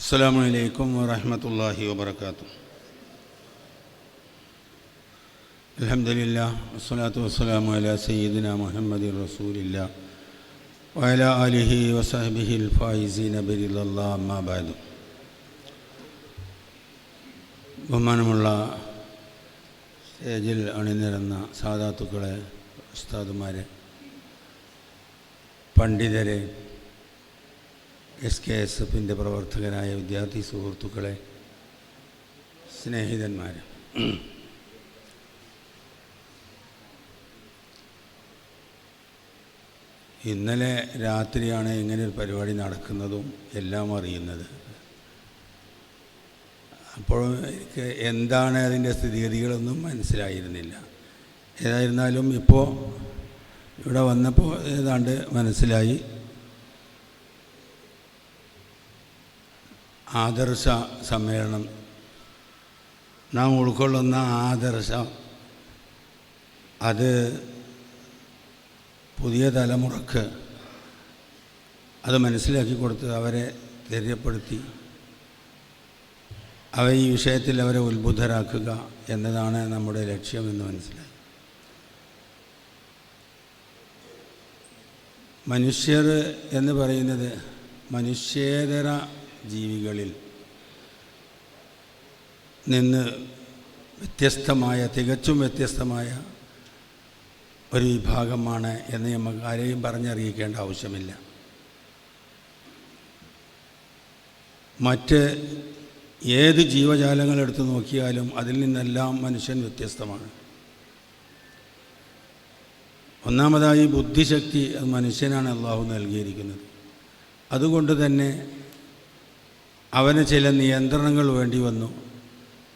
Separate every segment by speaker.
Speaker 1: السلام عليكم ورحمة الله وبركاته الحمد لله والصلاة والسلام على سيدنا محمد رسول الله وعلى آله وصحبه الفائزين برضا الله أما بعد ബഹുമാനമുള്ള സ്റ്റേജിൽ അണിനിരന്ന സാധാത്തുക്കളെ ഉസ്താദുമാരെ പണ്ഡിതരെ എസ് കെ എസ് എഫിന്റെ പ്രവർത്തകരായ വിദ്യാർത്ഥി സുഹൃത്തുക്കളെ സ്നേഹിതന്മാർ ഇന്നലെ രാത്രിയാണ് ഇങ്ങനെ ഒരു പരിപാടി നടക്കുന്നതും എല്ലാം അറിയുന്നത്. അപ്പോൾ എനിക്ക് എന്താണ് അതിന്റെ സ്ഥിതിഗതികളൊന്നും മനസ്സിലായിരുന്നില്ല. ഏതായിരുന്നാലും ഇപ്പോൾ ഇവിടെ വന്നപ്പോൾ ഏതാണ്ട് മനസ്സിലായി. ആദർശ സമ്മേളനം. നാം ഉൾക്കൊള്ളുന്ന ആദർശം അത് പുതിയ തലമുറയ്ക്ക് അത് മനസ്സിലാക്കി കൊടുത്ത് അവരെ ധൈര്യപ്പെടുത്തി അവ ഈ വിഷയത്തിൽ അവരെ ഉത്ബുദ്ധരാക്കുക എന്നതാണ് നമ്മുടെ ലക്ഷ്യമെന്ന് മനസ്സിലായി. മനുഷ്യർ എന്ന് പറയുന്നത് മനുഷ്യേതര ജീവികളിൽ നിന്ന് വ്യത്യസ്തമായ തികച്ചും വ്യത്യസ്തമായ ഒരു വിഭാഗമാണ് എന്ന് നമുക്ക് ആരെയും പറഞ്ഞറിയിക്കേണ്ട ആവശ്യമില്ല. മറ്റ് ഏത് ജീവജാലങ്ങൾ എടുത്തു നോക്കിയാലും അതിൽ നിന്നെല്ലാം മനുഷ്യൻ വ്യത്യസ്തമാണ്. ഒന്നാമതായി ബുദ്ധിശക്തി മനുഷ്യനാണ് അള്ളാഹു നൽകിയിരിക്കുന്നത്. അതുകൊണ്ട് തന്നെ അവന് ചില നിയന്ത്രണങ്ങൾ വേണ്ടി വന്നു.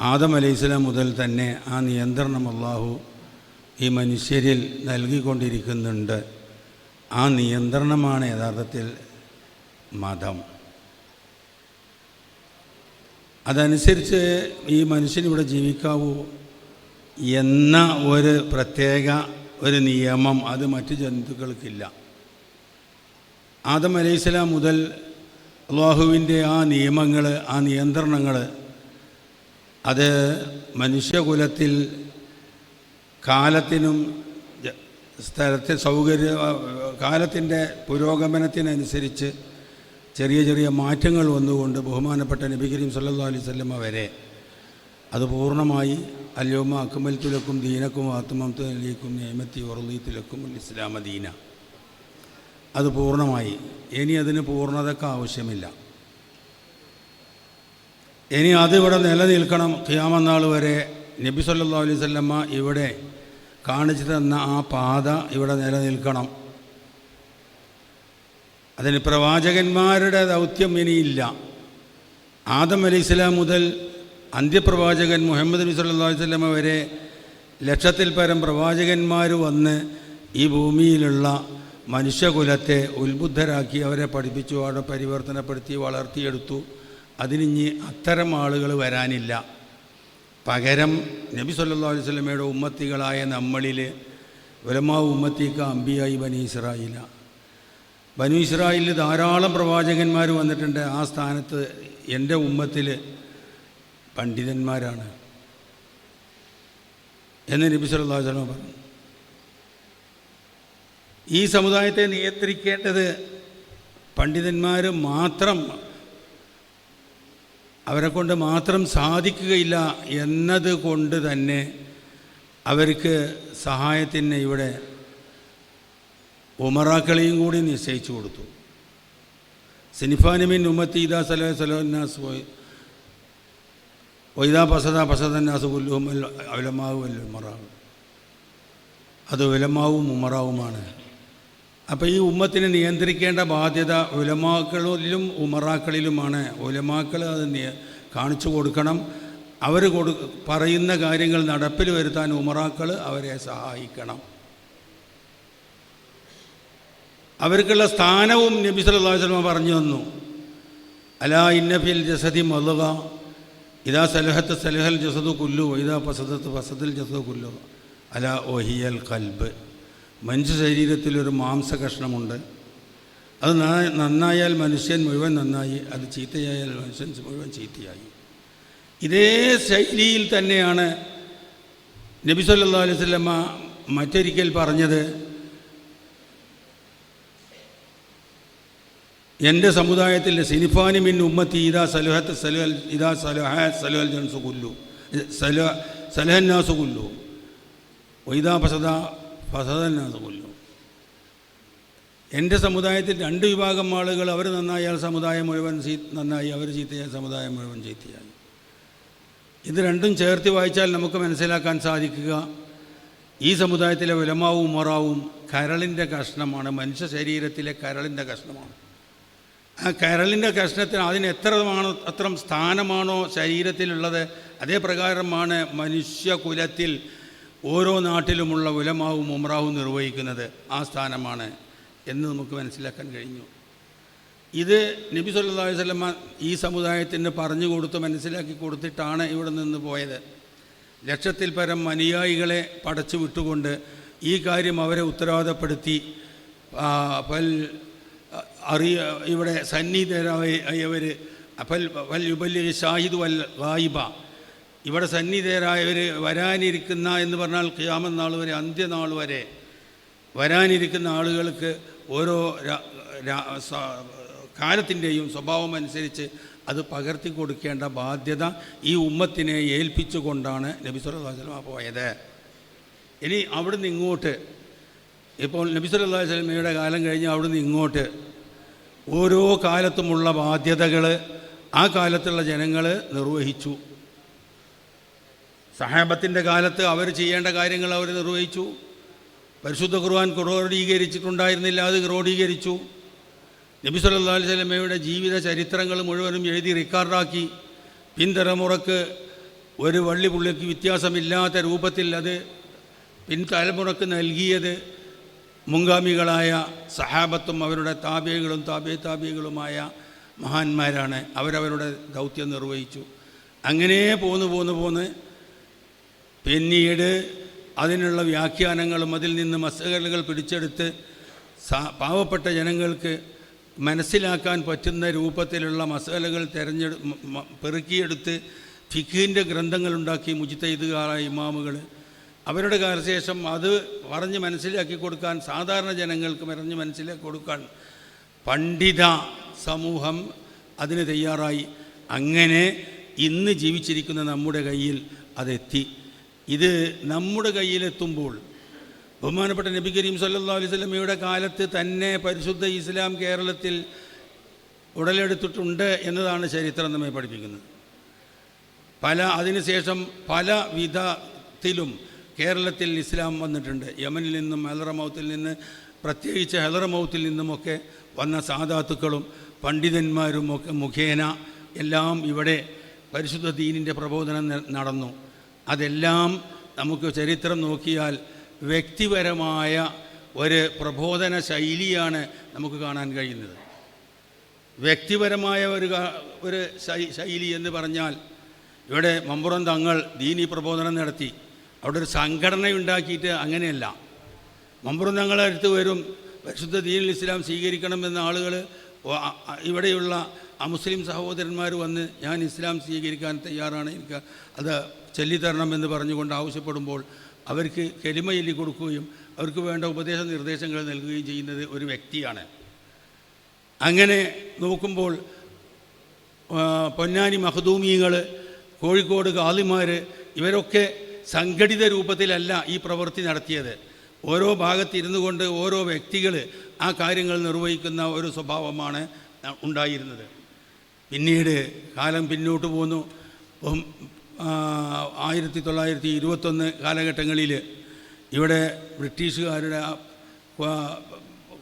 Speaker 1: ആദം അലൈഹിസ്ലാം മുതൽ തന്നെ ആ നിയന്ത്രണം അള്ളാഹു ഈ മനുഷ്യരിൽ നൽകിക്കൊണ്ടിരിക്കുന്നുണ്ട്. ആ നിയന്ത്രണമാണ് യഥാർത്ഥത്തിൽ മതം. അതനുസരിച്ച് ഈ മനുഷ്യനിവിടെ ജീവിക്കാവൂ എന്ന ഒരു പ്രത്യേക ഒരു നിയമം അത് മറ്റു ജന്തുക്കൾക്കില്ല. ആദം അലൈഹിസ്ലാം മുതൽ അള്ളാഹുവിന്റെ ആ നിയമങ്ങൾ ആ നിയന്ത്രണങ്ങൾ അത് മനുഷ്യകുലത്തിൽ കാലത്തിനും സ്ഥലത്തെ സൗകര്യ കാലത്തിന്റെ പുരോഗമനത്തിനനുസരിച്ച് ചെറിയ ചെറിയ മാറ്റങ്ങൾ വന്നുകൊണ്ട് ബഹുമാനപ്പെട്ട നബി കരീം സല്ലാ അലൈഹി വസല്ലമ വരെ അത് പൂർണമായി അല്യോമ അക്മൽ തുലക്കും ദീനക്കും ആത്മത്തിലേക്കും നിയമത്തി ഉറലി തുലക്കും ഇസ്ലാമ അത് പൂർണമായി ഇനി അതിന് പൂർണതയ്ക്ക് ആവശ്യമില്ല. ഇനി അതിവിടെ നിലനിൽക്കണം. ഖിയാമനാൾ വരെ നബി സല്ലാ അലൈഹി വസല്ലമ ഇവിടെ കാണിച്ചു തന്ന ആ പാത ഇവിടെ നിലനിൽക്കണം. അതിന് പ്രവാചകന്മാരുടെ ദൗത്യം ഇനിയില്ല. ആദം അലൈഹി സ്വലാം മുതൽ അന്ത്യപ്രവാചകൻ മുഹമ്മദ് നബി സല്ലാ അലൈഹി വസല്ലമ വരെ ലക്ഷത്തിൽ പരം പ്രവാചകന്മാർ വന്ന് ഈ ഭൂമിയിലുള്ള മനുഷ്യകുലത്തെ ഉത്ബുദ്ധരാക്കി അവരെ പഠിപ്പിച്ചു അവിടെ പരിവർത്തനപ്പെടുത്തി വളർത്തിയെടുത്തു. അതിനിഞ്ഞ് അത്തരം ആളുകൾ വരാനില്ല. പകരം നബി സല്ലാ അലൈഹി സ്വലമയുടെ ഉമ്മത്തികളായ നമ്മളിൽ ഉലമാ ഉമ്മത്തിക്ക അമ്പിയായി ബനി ഇസ്രായില ബനു ഇസ്രായേലിൽ ധാരാളം പ്രവാചകന്മാർ വന്നിട്ടുണ്ട്. ആ സ്ഥാനത്ത് എന്റെ ഉമ്മത്തിൽ പണ്ഡിതന്മാരാണ്. എന്ന് നബി സല്ലാ അലൈഹി പറഞ്ഞു. ഈ സമുദായത്തെ നിയന്ത്രിക്കേണ്ടത് പണ്ഡിതന്മാർ മാത്രം അവരെ കൊണ്ട് മാത്രം സാധിക്കുകയില്ല എന്നതുകൊണ്ട് തന്നെ അവർക്ക് സഹായത്തിന് ഇവിടെ ഉമറാക്കളെയും കൂടി നിശ്ചയിച്ചു കൊടുത്തു. സിനിഫാനിമിൻ ഉമ്മത്തി ഇദാ സലഹ സലോന്നാസ് ഒയ്താ പസദ പസദന്നാസ് ഉല്ലുഹും അവലമാവും അല്ല ഉമറാവും അത് ഉലമാവും ഉമറാവുമാണ്. അപ്പോൾ ഈ ഉമ്മത്തിനെ നിയന്ത്രിക്കേണ്ട ബാധ്യത ഉലമാക്കളിലും ഉമറാക്കളിലുമാണ്. ഉലമാക്കൾ അത് കാണിച്ചു കൊടുക്കണം. അവർ കൊടു പറയുന്ന കാര്യങ്ങൾ നടപ്പിൽ വരുത്താൻ ഉമറാക്കൾ അവരെ സഹായിക്കണം. അവർക്കുള്ള സ്ഥാനവും നബി സല്ലല്ലാഹു അലൈഹി വസല്ലം പറഞ്ഞു തന്നു. അലാ ഇന്നഫിൽ ജസദി മലുക ഇതാ സലഹത്ത് സലഹൽ ജസദു കുല്ലു ഇതാ പസദത്ത് പസദിൽ ജസദു കുല്ലു അലാ ഒഹിയൽ കൽബ്. മനുഷ്യ ശരീരത്തിലൊരു മാംസകഷ്ണമുണ്ട്. അത് നന്നായാൽ മനുഷ്യൻ മുഴുവൻ നന്നായി അത് ചീത്തയായാൽ മനുഷ്യൻ മുഴുവൻ ചീത്തയായി. ഇതേ ശൈലിയിൽ തന്നെയാണ് നബി സല്ലാ അലൈഹി വസല്ലമ മറ്റൊരിക്കൽ പറഞ്ഞത് എന്റെ സമുദായത്തിൽ സിനിഫാനി മിൻ ഉമ്മത്തി ഇതാ സലുഹത്ത് സലുഹൽ ഇതാ സലുഹ സലുഹൽ ജൻസുകുല്ലു സലുഹ സലഹന്നാസു കുല്ലു വൈദാ ഫസദ ഫസദന്നാസു കൊല്ലും എന്റെ സമുദായത്തിൽ രണ്ട് വിഭാഗം ആളുകൾ അവർ നന്നായാൽ സമുദായം മുഴുവൻ ചീ നന്നായി അവർ ചീത്തയാൽ സമുദായം മുഴുവൻ ചീത്തയായി. ഇത് രണ്ടും ചേർത്ത് വായിച്ചാൽ നമുക്ക് മനസ്സിലാക്കാൻ സാധിക്കുക. ഈ സമുദായത്തിലെ വിലമാവും മൊറാവും കരളിന്റെ കഷ്ണമാണ് മനുഷ്യ ശരീരത്തിലെ കരളിന്റെ കഷ്ണമാണ്. ആ കരളിന്റെ കഷ്ണത്തിന് അതിന് എത്രമാണോ അത്രം സ്ഥാനമാണോ ശരീരത്തിലുള്ളത്? അതേ പ്രകാരമാണ് മനുഷ്യകുലത്തിൽ ഓരോ നാട്ടിലുമുള്ള ഉലമാവും ഉമ്രാവും നിർവഹിക്കുന്നത് ആ സ്ഥാനമാണ് എന്ന് നമുക്ക് മനസ്സിലാക്കാൻ കഴിഞ്ഞു. ഇത് നബി സല്ലാ വസല്ലമ ഈ സമുദായത്തിന് പറഞ്ഞു കൊടുത്ത് മനസ്സിലാക്കി കൊടുത്തിട്ടാണ് ഇവിടെ നിന്ന് പോയത്. ലക്ഷത്തിൽ പരം അനുയായികളെ പടച്ചു വിട്ടുകൊണ്ട് ഈ കാര്യം അവരെ ഉത്തരവാദപ്പെടുത്തി. പൽ അറിയ ഇവിടെ സന്നിധരായവർ വൽ യുബല്ലി ഷാഹിദ് വൽ ഗായിബ. ഇവിടെ സന്നിധേരായവർ വരാനിരിക്കുന്ന എന്ന് പറഞ്ഞാൽ ഖിയാമത്ത് നാൾ വരെ അന്ത്യനാൾ വരെ വരാനിരിക്കുന്ന ആളുകൾക്ക് ഓരോ കാലത്തിന്റെയും സ്വഭാവം അനുസരിച്ച് അത് പകർത്തി കൊടുക്കേണ്ട ബാധ്യത ഈ ഉമ്മത്തിനെ ഏൽപ്പിച്ചുകൊണ്ടാണ് നബി സല്ലല്ലാഹു അലൈഹി വസല്ലം പോയത്. ഇനി അവിടുന്ന് ഇങ്ങോട്ട് ഇപ്പോൾ നബി സല്ലല്ലാഹു അലൈഹി കാലം കഴിഞ്ഞ് അവിടുന്ന് ഇങ്ങോട്ട് ഓരോ കാലത്തുമുള്ള ബാധ്യതകൾ ആ കാലത്തുള്ള ജനങ്ങൾ നിർവഹിച്ചു. സഹാബത്തിന്റെ കാലത്ത് അവർ ചെയ്യേണ്ട കാര്യങ്ങൾ അവർ നിർവഹിച്ചു. പരിശുദ്ധ ഖുർആൻ ക്രോഡീകരിച്ചിട്ടുണ്ടായിരുന്നില്ല അത് ക്രോഡീകരിച്ചു. നബി സല്ലാ അലൈഹി വസല്ലമയുടെ ജീവിത ചരിത്രങ്ങൾ മുഴുവനും എഴുതി റിക്കാർഡാക്കി. പിൻതലമുറക്ക് ഒരു വള്ളി പുള്ളിക്ക് വ്യത്യാസമില്ലാത്ത രൂപത്തിൽ അത് പിൻതലമുറക്ക് നൽകിയത് മുൻഗാമികളായ സഹാബത്തും അവരുടെ താബികളും താബേ താബികളുമായ മഹാന്മാരാണ്. അവരവരുടെ ദൗത്യം നിർവഹിച്ചു. അങ്ങനെ പോന്ന് പോന്ന് പോന്ന് പിന്നീട് അതിനുള്ള വ്യാഖ്യാനങ്ങളും അതിൽ നിന്ന് മസകലുകൾ പിടിച്ചെടുത്ത് പാവപ്പെട്ട ജനങ്ങൾക്ക് മനസ്സിലാക്കാൻ പറ്റുന്ന രൂപത്തിലുള്ള മസാലകൾ തിരഞ്ഞെടു പെറുക്കിയെടുത്ത് ഫിഖിന്റെ ഗ്രന്ഥങ്ങളുണ്ടാക്കി മുജിത്തൈദുകാരായ ഇമാമുകൾ. അവരുടെ കാലശേഷം അത് പറഞ്ഞ് മനസ്സിലാക്കി കൊടുക്കാൻ സാധാരണ ജനങ്ങൾക്ക് പറഞ്ഞ് മനസ്സിലാക്കി കൊടുക്കാൻ പണ്ഡിത സമൂഹം അതിന് തയ്യാറായി. അങ്ങനെ ഇന്ന് ജീവിച്ചിരിക്കുന്ന നമ്മുടെ കയ്യിൽ അതെത്തി. ഇത് നമ്മുടെ കയ്യിലെത്തുമ്പോൾ ബഹുമാനപ്പെട്ട നബി കരീം സല്ലാ അലൈഹി വസല്ലമയുടെ കാലത്ത് തന്നെ പരിശുദ്ധ ഇസ്ലാം കേരളത്തിൽ ഉടലെടുത്തിട്ടുണ്ട് എന്നതാണ് ചരിത്രം നമ്മെ പഠിപ്പിക്കുന്നത്. പല അതിനുശേഷം പല വിധത്തിലും കേരളത്തിൽ ഇസ്ലാം വന്നിട്ടുണ്ട്. യമനിൽ നിന്നും ഹെലറമൗത്തിൽ നിന്ന് പ്രത്യേകിച്ച് ഹെലറമൗത്തിൽ നിന്നുമൊക്കെ വന്ന സാധാത്തുക്കളും പണ്ഡിതന്മാരും ഒക്കെ മുഖേന എല്ലാം ഇവിടെ പരിശുദ്ധ ദീനിന്റെ പ്രബോധനം നടന്നു. അതെല്ലാം നമുക്ക് ചരിത്രം നോക്കിയാൽ വ്യക്തിപരമായ ഒരു പ്രബോധന ശൈലിയാണ് നമുക്ക് കാണാൻ കഴിയുന്നത്. വ്യക്തിപരമായ ഒരു ഒരു ശൈലി എന്ന് പറഞ്ഞാൽ ഇവിടെ മമ്പുറം തങ്ങൾ ദീനി പ്രബോധനം നടത്തി. അവിടെ ഒരു സംഘടന ഉണ്ടാക്കിയിട്ട് അങ്ങനെയല്ല. മമ്പുറം തങ്ങളെ അടുത്ത് വരും പരിശുദ്ധ ദീൻ ഇസ്ലാം സ്വീകരിക്കണമെന്ന ആളുകൾ ഇവിടെയുള്ള അമുസ്ലിം സഹോദരന്മാർ വന്ന് ഞാൻ ഇസ്ലാം സ്വീകരിക്കാൻ തയ്യാറാണ്. എനിക്ക് അത് ചൊല്ലിത്തരണമെന്ന് പറഞ്ഞുകൊണ്ട് ആവശ്യപ്പെടുമ്പോൾ അവർക്ക് കെലിമ ചൊല്ലി കൊടുക്കുകയും അവർക്ക് വേണ്ട ഉപദേശ നിർദ്ദേശങ്ങൾ നൽകുകയും ചെയ്യുന്നത് ഒരു വ്യക്തിയാണ്. അങ്ങനെ നോക്കുമ്പോൾ പൊന്നാനി മഹദൂമികൾ കോഴിക്കോട് കാളിമാർ ഇവരൊക്കെ സംഘടിത രൂപത്തിലല്ല ഈ പ്രവൃത്തി നടത്തിയത്. ഓരോ ഭാഗത്തിരുന്നു കൊണ്ട് ഓരോ വ്യക്തികൾ ആ കാര്യങ്ങൾ നിർവഹിക്കുന്ന ഒരു സ്വഭാവമാണ് ഉണ്ടായിരുന്നത്. പിന്നീട് കാലം പിന്നോട്ട് പോന്നു. ആയിരത്തി തൊള്ളായിരത്തി ഇരുപത്തൊന്ന് കാലഘട്ടങ്ങളിൽ ഇവിടെ ബ്രിട്ടീഷുകാരുടെ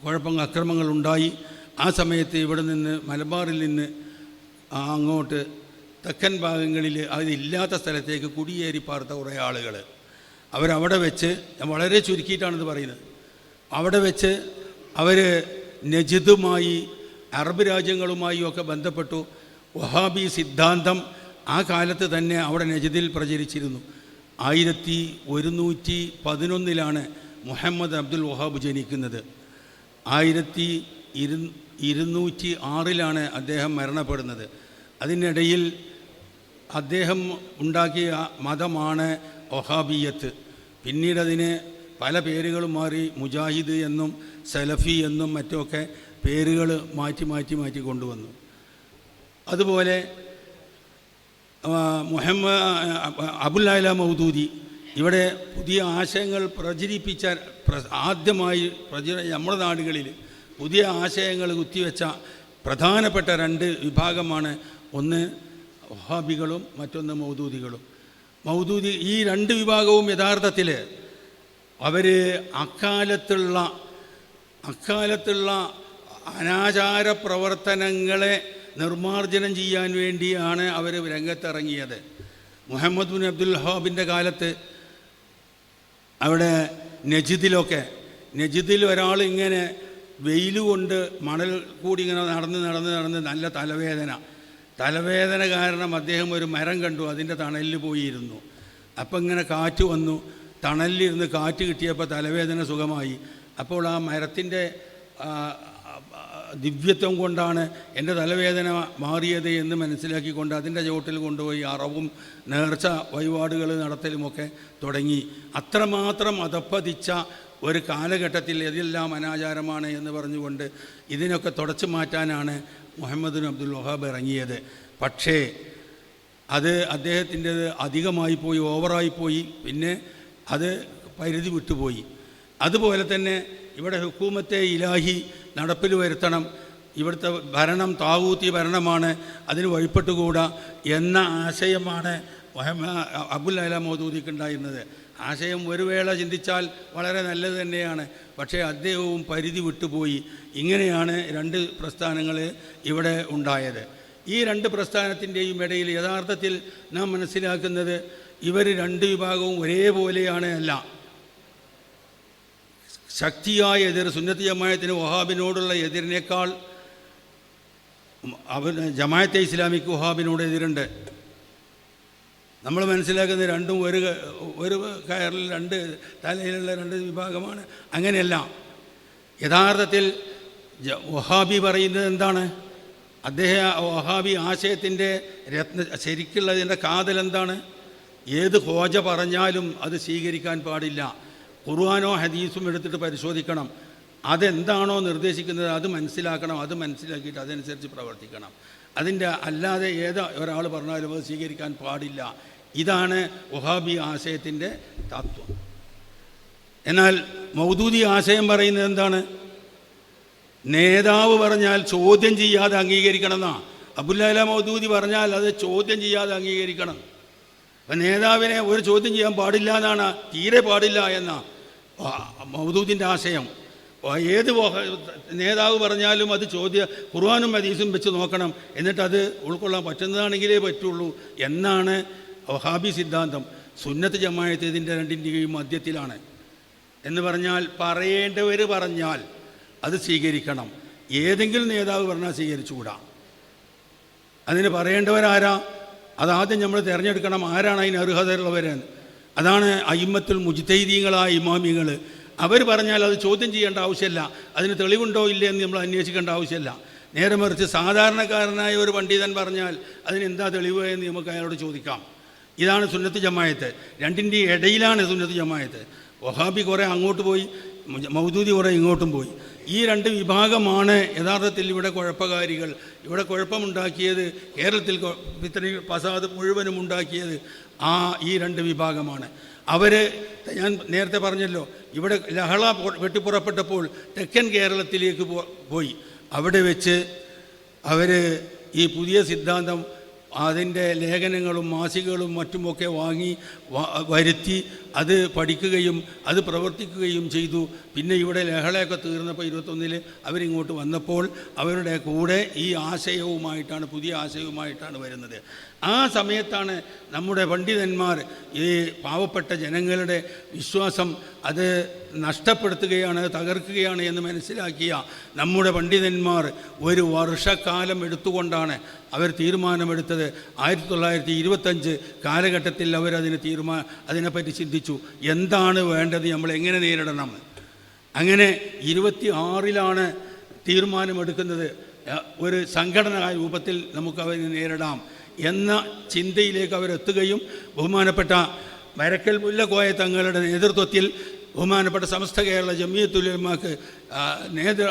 Speaker 1: കുഴപ്പങ്ങൾ അക്രമങ്ങൾ ഉണ്ടായി. ആ സമയത്ത് ഇവിടെ നിന്ന് മലബാറിൽ നിന്ന് അങ്ങോട്ട് തെക്കൻ ഭാഗങ്ങളിൽ അതില്ലാത്ത സ്ഥലത്തേക്ക് കുടിയേറി പാർത്ത കുറേ ആളുകൾ. അവരവിടെ വെച്ച് ഞാൻ വളരെ ചുരുക്കിയിട്ടാണിത് പറയുന്നത്. അവിടെ വെച്ച് അവർ നജിദുമായി അറബ് രാജ്യങ്ങളുമായി ഒക്കെ ബന്ധപ്പെട്ടു. വഹാബി സിദ്ധാന്തം ആ കാലത്ത് തന്നെ അവിടെ നജിദിൽ പ്രചരിച്ചിരുന്നു. ആയിരത്തി ഒരുന്നൂറ്റി പതിനൊന്നിലാണ് മുഹമ്മദ് അബ്ദുൽ വഹാബ് ജനിക്കുന്നത്. ആയിരത്തി ഇരു ഇരുന്നൂറ്റി ആറിലാണ് അദ്ദേഹം മരണപ്പെടുന്നത്. അതിനിടയിൽ അദ്ദേഹം ഉണ്ടാക്കിയ മതമാണ് ഒഹാബിയത്ത് പിന്നീട് അതിനെ പല പേരുകളും മാറി മുജാഹിദ് എന്നും സലഫി എന്നും മറ്റുമൊക്കെ പേരുകൾ മാറ്റി മാറ്റി മാറ്റി കൊണ്ടുവന്നു. അതുപോലെ ആ, അബുല്ലായ മൗദൂദി ഇവിടെ പുതിയ ആശയങ്ങൾ പ്രചരിപ്പിച്ച ആദ്യമായി പ്രചര നമ്മുടെ നാടുകളിൽ പുതിയ ആശയങ്ങൾ കുത്തിവെച്ച പ്രധാനപ്പെട്ട രണ്ട് വിഭാഗമാണ് ഒന്ന് വഹാബികളും മറ്റൊന്ന് മൗദൂദികളും. മൗദൂദി ഈ രണ്ട് വിഭാഗവും യഥാർത്ഥത്തിൽ അവർ അക്കാലത്തുള്ള അക്കാലത്തുള്ള അനാചാര പ്രവർത്തനങ്ങളെ നിർമ്മാർജനം ചെയ്യാൻ വേണ്ടിയാണ് അവർ രംഗത്തിറങ്ങിയത്. മുഹമ്മദ് ബിൻ അബ്ദുൽ വഹാബിന്റെ കാലത്ത് അവിടെ നജിദിലൊക്കെ നജിദിൽ ഒരാൾ ഇങ്ങനെ വെയിൽ കൊണ്ട് മണൽ കൂടി ഇങ്ങനെ നടന്ന് നടന്ന് നടന്ന് നല്ല തലവേദന. തലവേദന കാരണം അദ്ദേഹം ഒരു മരം കണ്ടു അതിന്റെ തണലിൽ പോയിരുന്നു. അപ്പം ഇങ്ങനെ കാറ്റ് വന്നു. തണലിലിരുന്ന് കാറ്റ് കിട്ടിയപ്പോൾ തലവേദന സുഖമായി. അപ്പോൾ ആ മരത്തിന്റെ ദിവ്യത്വം കൊണ്ടാണ് എന്റെ തലവേദന മാറിയത് എന്ന് മനസ്സിലാക്കിക്കൊണ്ട് അതിന്റെ ചുവട്ടിൽ കൊണ്ടുപോയി അറവും നേർച്ച വഴിപാടുകൾ നടത്തലുമൊക്കെ തുടങ്ങി. അത്രമാത്രം അധപ്പതിച്ച ഒരു കാലഘട്ടത്തിൽ ഇതെല്ലാം അനാചാരമാണ് എന്ന് പറഞ്ഞുകൊണ്ട് ഇതിനൊക്കെ തുടച്ചു മാറ്റാനാണ് മുഹമ്മദ് അബ്ദുൽ വഹാബ് ഇറങ്ങിയത്. പക്ഷേ അത് അദ്ദേഹത്തിന്റെത് അധികമായി പോയി ഓവറായി പോയി. പിന്നെ അത് പരിധി വിട്ടുപോയി. അതുപോലെ തന്നെ ഇവിടെ ഹുക്കൂമത്തെ ഇലാഹി നടപ്പിൽ വരുത്തണം. ഇവിടുത്തെ ഭരണം താവൂത്തി ഭരണമാണ്. അതിന് വഴിപ്പെട്ടുകൂടാ എന്ന ആശയമാണ് അബുൽ അല മോദൂദിക്ക് ഉണ്ടായിരുന്നത്. ആശയം ഒരു വേള ചിന്തിച്ചാൽ വളരെ നല്ലത് തന്നെയാണ്. പക്ഷേ അദ്ദേഹവും പരിധി വിട്ടുപോയി. ഇങ്ങനെയാണ് രണ്ട് പ്രസ്ഥാനങ്ങൾ ഇവിടെ ഉണ്ടായത്. ഈ രണ്ട് പ്രസ്ഥാനത്തിന്റെയും ഇടയിൽ യഥാർത്ഥത്തിൽ നാം മനസ്സിലാക്കുന്നത് ഇവർ രണ്ട് വിഭാഗവും ഒരേപോലെയാണ് അല്ല. ശക്തിയായ എതിർ സുന്നത്തി ജമായത്തിന് വഹാബിനോടുള്ള എതിരിനേക്കാൾ അവർ ജമായത്തെ ഇസ്ലാമിക്ക് വഹാബിനോട് എതിരുണ്ട്. നമ്മൾ മനസ്സിലാക്കുന്ന രണ്ടും ഒരു ഒരു കയറിൽ രണ്ട് തലയിലുള്ള രണ്ട് വിഭാഗമാണ്. അങ്ങനെയല്ല. യഥാർത്ഥത്തിൽ വഹാബി പറയുന്നത് എന്താണ്? അദ്ദേഹം വഹാബി ആശയത്തിന്റെ രത്ന ശരിക്കുള്ളതിന്റെ കാതൽ എന്താണ്? ഏത് ഹോജ പറഞ്ഞാലും അത് സ്വീകരിക്കാൻ പാടില്ല. ഖുർആാനോ ഹദീസും എടുത്തിട്ട് പരിശോധിക്കണം. അതെന്താണോ നിർദ്ദേശിക്കുന്നത് അത് മനസ്സിലാക്കണം അത് മനസ്സിലാക്കിയിട്ട് അതനുസരിച്ച് പ്രവർത്തിക്കണം. അതിന്റെ അല്ലാതെ ഏത് ഒരാൾ പറഞ്ഞാലും അത് സ്വീകരിക്കാൻ പാടില്ല. ഇതാണ് വഹാബി ആശയത്തിന്റെ തത്വം. എന്നാൽ മൗദൂദി ആശയം പറയുന്നത് എന്താണ്? നേതാവ് പറഞ്ഞാൽ ചോദ്യം ചെയ്യാതെ അംഗീകരിക്കണം എന്നാ. അബുല്ലാല മൗദൂദി പറഞ്ഞാൽ അത് ചോദ്യം ചെയ്യാതെ അംഗീകരിക്കണം. അപ്പം നേതാവിനെ ഒരു ചോദ്യം ചെയ്യാൻ പാടില്ല എന്നാണ് തീരെ പാടില്ല എന്ന മൗദൂദിന്റെ ആശയം. ഏത് നേതാവ് പറഞ്ഞാലും അത് ചോദ്യ ഖുർആാനും ഹദീസും വെച്ച് നോക്കണം. എന്നിട്ട് അത് ഉൾക്കൊള്ളാൻ പറ്റുന്നതാണെങ്കിലേ പറ്റുള്ളൂ എന്നാണ് വഹാബി സിദ്ധാന്തം. സുന്നത്ത് ജമായത്ത് ഇതിന്റെ രണ്ടിന്റെയും മധ്യത്തിലാണ്. എന്ന് പറഞ്ഞാൽ പറയേണ്ടവർ പറഞ്ഞാൽ അത് സ്വീകരിക്കണം. ഏതെങ്കിലും നേതാവ് പറഞ്ഞാൽ സ്വീകരിച്ചുകൂടാ. അതിന് പറയേണ്ടവരാരാ? അതാദ്യം നമ്മൾ തിരഞ്ഞെടുക്കണം ആരാണ് അതിന് അർഹതയുള്ളവരെന്ന്. അതാണ് അയിമത്തുൽ മുജിത്തൈദീങ്ങളായ ഇമാമികൾ. അവർ പറഞ്ഞാൽ അത് ചോദ്യം ചെയ്യേണ്ട ആവശ്യമില്ല. അതിന് തെളിവുണ്ടോ ഇല്ലേ എന്ന് നമ്മൾ അന്വേഷിക്കേണ്ട ആവശ്യമില്ല. നേരെ മറിച്ച് സാധാരണക്കാരനായ ഒരു പണ്ഡിതൻ പറഞ്ഞാൽ അതിന് എന്താ തെളിവ് എന്ന് നമുക്ക് അയാളോട് ചോദിക്കാം. ഇതാണ് സുന്നത്ത് ജമായത്ത്. രണ്ടിന്റെ ഇടയിലാണ് സുന്നത്ത് ജമായത്ത്. വഹാബി കുറേ അങ്ങോട്ട് പോയി മൗദൂദി കുറേ ഇങ്ങോട്ടും പോയി. ഈ രണ്ട് വിഭാഗമാണ് യഥാർത്ഥത്തിൽ ഇവിടെ കുഴപ്പകാരികൾ. ഇവിടെ കുഴപ്പമുണ്ടാക്കിയത് കേരളത്തിൽ ഇത്രയും ഫസാദ് മുഴുവനും ഉണ്ടാക്കിയത് ആ ഈ രണ്ട് വിഭാഗമാണ്. അവർ ഞാൻ നേരത്തെ പറഞ്ഞല്ലോ ഇവിടെ ലഹള വെട്ടിപ്പുറപ്പെട്ടപ്പോൾ തെക്കൻ കേരളത്തിലേക്ക് പോയി. അവിടെ വെച്ച് അവർ ഈ പുതിയ സിദ്ധാന്തം അതിന്റെ ലേഖനങ്ങളും മാസികകളും മറ്റുമൊക്കെ വാങ്ങി വരുത്തി അത് പഠിക്കുകയും അത് പ്രവർത്തിക്കുകയും ചെയ്തു. പിന്നെ ഇവിടെ ലഹളയൊക്കെ തീർന്നപ്പോൾ ഇരുപത്തൊന്നിൽ അവരിങ്ങോട്ട് വന്നപ്പോൾ അവരുടെ കൂടെ ഈ ആശയവുമായിട്ടാണ് പുതിയ ആശയവുമായിട്ടാണ് വരുന്നത്. ആ സമയത്താണ് നമ്മുടെ പണ്ഡിതന്മാർ ഈ പാവപ്പെട്ട ജനങ്ങളുടെ വിശ്വാസം അത് നഷ്ടപ്പെടുത്തുകയാണ് തകർക്കുകയാണ് എന്ന് മനസ്സിലാക്കിയ നമ്മുടെ പണ്ഡിതന്മാർ ഒരു വർഷക്കാലം എടുത്തുകൊണ്ടാണ് അവർ തീരുമാനമെടുത്തത് ആയിരത്തി തൊള്ളായിരത്തി ഇരുപത്തഞ്ച് കാലഘട്ടത്തിൽ അവരതിന് തീരുമാ അതിനെപ്പറ്റി ചിന്തിച്ചു. എന്താണ് വേണ്ടത്? നമ്മൾ എങ്ങനെ നേരിടണം? അങ്ങനെ ഇരുപത്തി ആറിലാണ് തീരുമാനമെടുക്കുന്നത്. ഒരു സംഘടനാ രൂപത്തിൽ നമുക്ക് അവരെ നേരിടാം എന്ന ചിന്തയിലേക്ക് അവരെത്തുകയും ബഹുമാനപ്പെട്ട വരക്കൽ മുല്ലക്കോയ തങ്ങളുടെ നേതൃത്വത്തിൽ ബഹുമാനപ്പെട്ട സമസ്ത കേരള ജമിയത്തുലമാക്ക് നേതൃ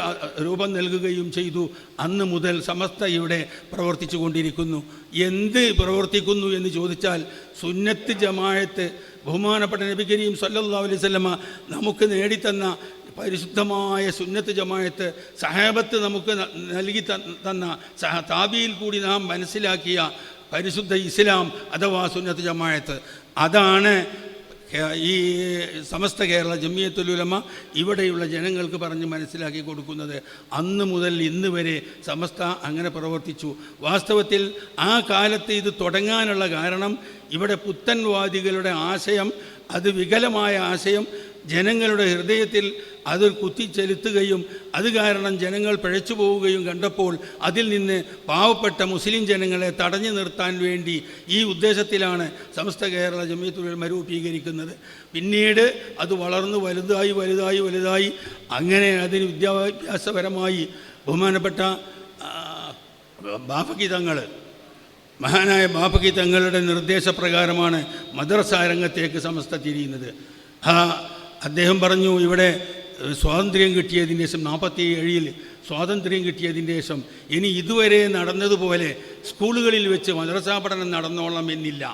Speaker 1: രൂപം നൽകുകയും ചെയ്തു. അന്ന് മുതൽ സമസ്ത ഇവിടെ പ്രവർത്തിച്ചു കൊണ്ടിരിക്കുന്നു എന്ത് പ്രവർത്തിക്കുന്നു എന്ന് ചോദിച്ചാൽ സുന്നത്ത് ജമായത്ത് ബഹുമാനപ്പെട്ട നബി കരീം സല്ലല്ലാഹു അലൈഹി നമുക്ക് നേടിത്തന്ന പരിശുദ്ധമായ സുന്നത്ത് ജമായത്ത് സഹാബത്ത് നമുക്ക് നൽകി തന്ന സഹ താബിയിൽ കൂടി നാം മനസ്സിലാക്കിയ പരിശുദ്ധ ഇസ്ലാം അഥവാ സുന്നത്ത് ജമായത്ത്. അതാണ് ഈ സമസ്ത കേരള ജമിയത്തുലുലമ ഇവിടെയുള്ള ജനങ്ങൾക്ക് പറഞ്ഞ് മനസ്സിലാക്കി കൊടുക്കുന്നത് അന്ന് മുതൽ ഇന്ന് വരെ സമസ്ത അങ്ങനെ പ്രവർത്തിച്ചു. വാസ്തവത്തിൽ ആ കാലത്ത് ഇത് തുടങ്ങാനുള്ള കാരണം ഇവിടെ പുത്തൻവാദികളുടെ ആശയം അത് വികലമായ ആശയം ജനങ്ങളുടെ ഹൃദയത്തിൽ അത് കുത്തിച്ചെലുത്തുകയും അത് കാരണം ജനങ്ങൾ പിഴച്ചു പോവുകയും കണ്ടപ്പോൾ അതിൽ നിന്ന് പാവപ്പെട്ട മുസ്ലിം ജനങ്ങളെ തടഞ്ഞു നിർത്താൻ വേണ്ടി ഈ ഉദ്ദേശത്തിലാണ് സമസ്ത കേരള ജമീയത്തുകൾ രൂപീകരിക്കുന്നത്. പിന്നീട് അത് വളർന്നു വലുതായി വലുതായി വലുതായി അങ്ങനെ അതിന് വിദ്യാഭ്യാസപരമായി ബഹുമാനപ്പെട്ട ബാഫഗീതങ്ങൾ തങ്ങൾ മഹാനായ ബാപ്പക്കി തങ്ങളുടെ നിർദ്ദേശപ്രകാരമാണ് മദ്രസാരംഗത്തേക്ക് സമസ്ത തിരിയുന്നത്. ആ അദ്ദേഹം പറഞ്ഞു ഇവിടെ സ്വാതന്ത്ര്യം കിട്ടിയതിന് ശേഷം നാൽപ്പത്തി ഏഴിൽ സ്വാതന്ത്ര്യം കിട്ടിയതിന് ശേഷം ഇനി ഇതുവരെ നടന്നതുപോലെ സ്കൂളുകളിൽ വെച്ച് മദ്രസാ പഠനം നടന്നോളണം എന്നില്ല.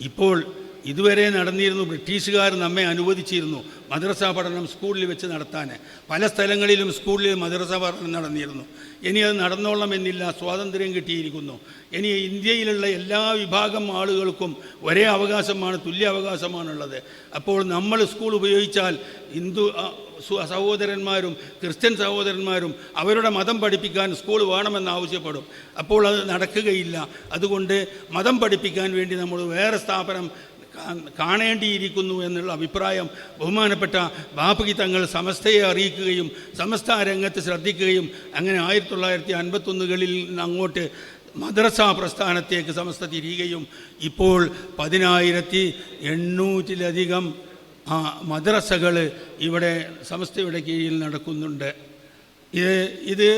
Speaker 1: ഇപ്പോൾ ഇതുവരെ നടന്നിരുന്നു ബ്രിട്ടീഷുകാർ നമ്മെ അനുവദിച്ചിരുന്നു. മദ്രസ പഠനം സ്കൂളിൽ വെച്ച് നടത്താൻ. പല സ്ഥലങ്ങളിലും സ്കൂളിൽ മദ്രസ പഠനം നടന്നിരുന്നു. ഇനി അത് നടന്നോളണമെന്നില്ല സ്വാതന്ത്ര്യം കിട്ടിയിരിക്കുന്നു. ഇനി ഇന്ത്യയിലുള്ള എല്ലാ വിഭാഗം ആളുകൾക്കും ഒരേ അവകാശമാണ് തുല്യ അവകാശമാണുള്ളത്. അപ്പോൾ നമ്മൾ സ്കൂൾ ഉപയോഗിച്ചാൽ ഹിന്ദു സഹോദരന്മാരും ക്രിസ്ത്യൻ സഹോദരന്മാരും അവരുടെ മതം പഠിപ്പിക്കാൻ സ്കൂൾ വേണമെന്ന് ആവശ്യപ്പെടും. അപ്പോൾ അത് നടക്കുകയില്ല. അതുകൊണ്ട് മതം പഠിപ്പിക്കാൻ വേണ്ടി നമ്മൾ വേറെ സ്ഥാപനം കാണേണ്ടിയിരിക്കുന്നു എന്നുള്ള അഭിപ്രായം ബഹുമാനപ്പെട്ട ബാപ്പകി തങ്ങൾ സമസ്തയെ അറിയിക്കുകയും സമസ്ത രംഗത്ത് ശ്രദ്ധിക്കുകയും അങ്ങനെ ആയിരത്തി തൊള്ളായിരത്തി അൻപത്തൊന്നുകളിൽ അങ്ങോട്ട് മദ്രസ പ്രസ്ഥാനത്തേക്ക് സമസ്ത തിരിയുകയും ഇപ്പോൾ പതിനായിരത്തി എണ്ണൂറ്റിലധികം മദ്രസകൾ ഇവിടെ സമസ്തയുടെ കീഴിൽ നടക്കുന്നുണ്ട്. ഇത് ഇത്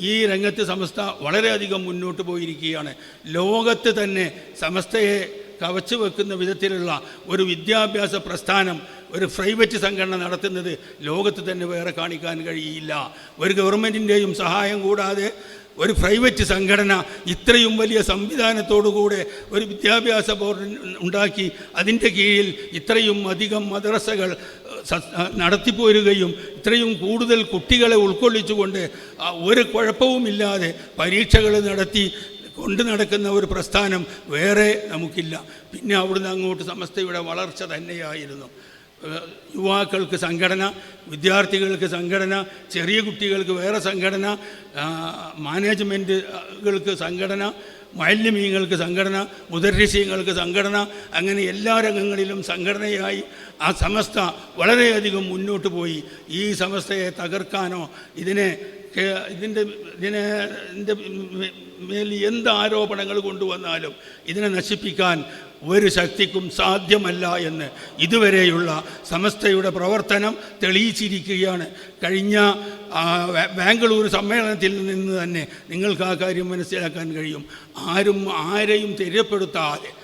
Speaker 1: ഈ രംഗത്ത് സമസ്ത വളരെയധികം മുന്നോട്ട് പോയിരിക്കുകയാണ്. ലോകത്ത് തന്നെ സമസ്തയെ കവച്ചു വെക്കുന്ന വിധത്തിലുള്ള ഒരു വിദ്യാഭ്യാസ പ്രസ്ഥാനം ഒരു പ്രൈവറ്റ് സംഘടന നടത്തുന്നത് ലോകത്ത് തന്നെ വേറെ കാണിക്കാൻ കഴിയില്ല. ഒരു ഗവൺമെന്റിന്റെയും സഹായം കൂടാതെ ഒരു പ്രൈവറ്റ് സംഘടന ഇത്രയും വലിയ സംവിധാനത്തോടുകൂടെ ഒരു വിദ്യാഭ്യാസ ബോർഡ് ഉണ്ടാക്കി അതിന്റെ കീഴിൽ ഇത്രയും അധികം മദ്രസകൾ നടത്തിപ്പോരുകയും ഇത്രയും കൂടുതൽ കുട്ടികളെ ഉൾക്കൊള്ളിച്ചുകൊണ്ട് ഒരു കുഴപ്പവുമില്ലാതെ പരീക്ഷകൾ നടത്തി കൊണ്ടു നടക്കുന്ന ഒരു പ്രസ്ഥാനം വേറെ നമുക്കില്ല. പിന്നെ അവിടുന്ന് അങ്ങോട്ട് സമസ്തയുടെ വളർച്ച തന്നെയായിരുന്നു. യുവാക്കൾക്ക് സംഘടന വിദ്യാർത്ഥികൾക്ക് സംഘടന ചെറിയ കുട്ടികൾക്ക് വേറെ സംഘടന മാനേജ്മെന്റുകൾക്ക് സംഘടന മാലിന്യമീങ്ങൾക്ക് സംഘടന മുദർശീങ്ങൾക്ക് സംഘടന അങ്ങനെ എല്ലാ രംഗങ്ങളിലും സംഘടനയായി ആ സമസ്ത വളരെയധികം മുന്നോട്ട് പോയി. ഈ സമസ്തയെ തകർക്കാനോ ഇതിനെ ഇതിന്റെ ഇതിനെ മേൽ എന്ത് ആരോപണങ്ങൾ കൊണ്ടുവന്നാലും ഇതിനെ നശിപ്പിക്കാൻ ഒരു ശക്തിക്കും സാധ്യമല്ല എന്ന് ഇതുവരെയുള്ള സമസ്തയുടെ പ്രവർത്തനം തെളിയിച്ചിരിക്കുകയാണ്. കഴിഞ്ഞ ബാംഗ്ലൂർ സമ്മേളനത്തിൽ നിന്ന് തന്നെ നിങ്ങൾക്ക് ആ കാര്യം മനസ്സിലാക്കാൻ കഴിയും. ആരും ആരെയും തെര്യപ്പെടുത്താതെ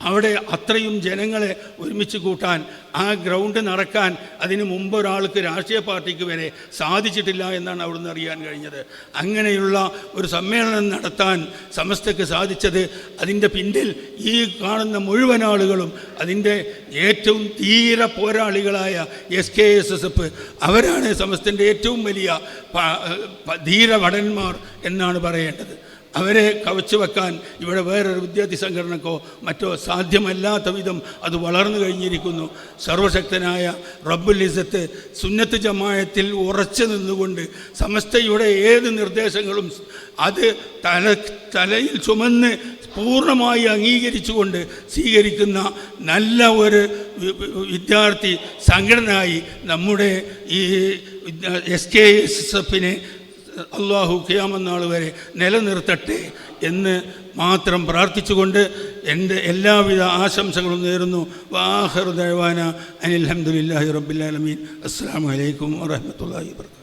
Speaker 1: അവിടെ അത്രയും ജനങ്ങളെ ഒരുമിച്ച് കൂട്ടാൻ ആ ഗ്രൗണ്ട് നടക്കാൻ അതിനു മുമ്പ് ഒരാൾക്ക് രാഷ്ട്രീയ പാർട്ടിക്ക് വരെ സാധിച്ചിട്ടില്ല എന്നാണ് അവിടുന്ന് അറിയാൻ കഴിഞ്ഞത്. അങ്ങനെയുള്ള ഒരു സമ്മേളനം നടത്താൻ സമസ്തയ്ക്ക് സാധിച്ചത് അതിന്റെ പിന്നിൽ ഈ കാണുന്ന മുഴുവൻ ആളുകളും അതിന്റെ ഏറ്റവും തീര പോരാളികളായ S K S S F അവരാണ് സമസ്തന്റെ ഏറ്റവും വലിയ ധീരവടന്മാർ എന്നാണ് പറയേണ്ടത്. അവരെ കവച്ചു വെക്കാൻ ഇവിടെ വേറൊരു വിദ്യാർത്ഥി സംഘടനക്കോ മറ്റോ സാധ്യമല്ലാത്ത വിധം അത് വളർന്നു കഴിഞ്ഞിരിക്കുന്നു. സർവശക്തനായ റബ്ബുൽ ഇസത്ത് സുന്നത്ത് ജമായത്തിൽ ഉറച്ചു നിന്നുകൊണ്ട് സമസ്തയുടെ ഏത് നിർദ്ദേശങ്ങളും അത് തല തലയിൽ ചുമന്ന് പൂർണമായി അംഗീകരിച്ചുകൊണ്ട് സ്വീകരിക്കുന്ന നല്ല ഒരു വിദ്യാർത്ഥി സംഘടനയായി നമ്മുടെ ഈ എസ് കെ എസ് എഫിനെ അള്ളാഹു ഖിയാമന്നാൾ വരെ നിലനിർത്തട്ടെ എന്ന് മാത്രം പ്രാർത്ഥിച്ചുകൊണ്ട് എന്റെ എല്ലാവിധ ആശംസകളും നേരുന്നു. വാഹർ ദഴവാന അനിൽഹമുല്ലാഹി റബ്ബിലാലമീൻ അസ്സാം വലൈക്കും വാഹമത്തല്ലാഹി വർക്കാത്തു